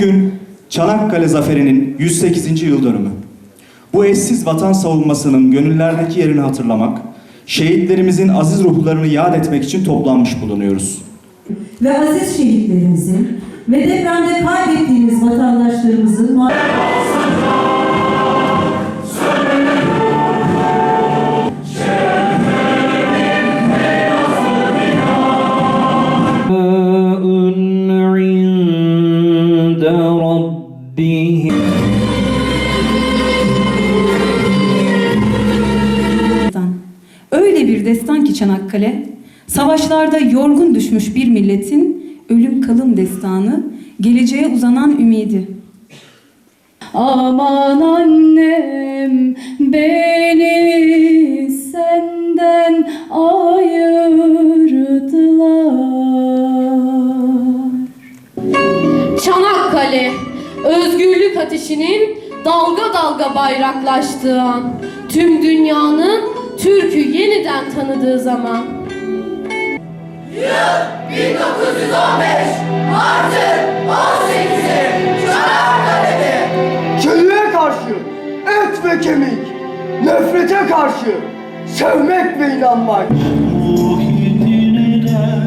Bugün Çanakkale Zaferi'nin 108. yıl dönümü. Bu eşsiz vatan savunmasının gönüllerdeki yerini hatırlamak, şehitlerimizin aziz ruhlarını yad etmek için toplanmış bulunuyoruz. ve aziz şehitlerimizin ve depremde kaybettiğimiz vatandaşlarımızın bir destan ki Çanakkale, savaşlarda yorgun düşmüş bir milletin ölüm kalım destanı, geleceğe uzanan ümidi. Aman annem beni senden ayırdılar. Çanakkale, özgürlük ateşinin dalga dalga bayraklaştığı an, tüm dünyanın Türk'ü yeniden tanıdığı zaman. Kötülüğe karşı et ve kemik, nefrete karşı sevmek ve inanmak. Muhittin eder